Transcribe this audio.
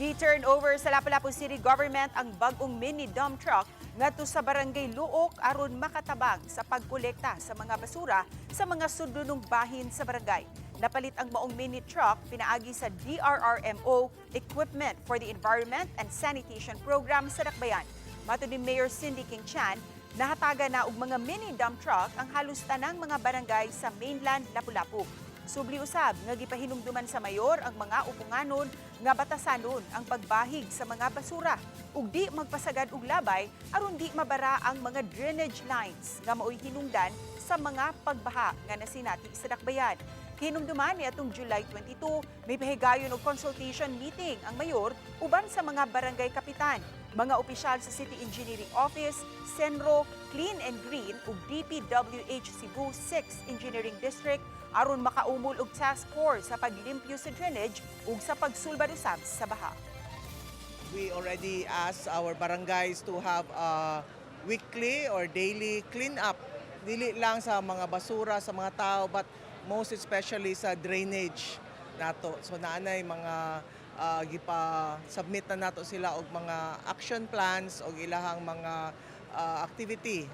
Gi-turn over sa Lapu-Lapu City Government ang bagong mini dump truck ngadto sa barangay Luok aron makatabang sa pagkolekta sa mga basura sa mga sudunong bahin sa barangay. Napalit ang maong mini truck pinaagi sa DRRMO Equipment for the Environment and Sanitation Program sa Dakbayan. Mato ni Mayor Cindy King Chan, nahataga na og mga mini dump truck ang halos tanang mga barangay sa mainland Lapu-Lapu. Subli usab nga gipahinumduman sa mayor ang mga upunganon nga batasanon ang pagbahig sa mga basura ug di magpasagad og labay aron di mabara ang mga drainage lines nga maoy hinungdan sa mga pagbaha nga nasinati sa dakbayan. Hinumduman ni atong July 22, may pahigayon og consultation meeting ang mayor uban sa mga barangay kapitan, mga opisyal sa City Engineering Office, Senro, Clean and Green ug DPWH Cebu 6 Engineering District aron makaumol og task force sa paglimpyo sa drainage ug sa pagsulbad usab sa baha. We already asked our barangays to have a weekly or daily cleanup. Dili lang sa mga basura sa mga tao but most especially sa drainage nato. So naanay mga ah, gipa submit na nato sila og mga action plans og ilahang mga ah, activity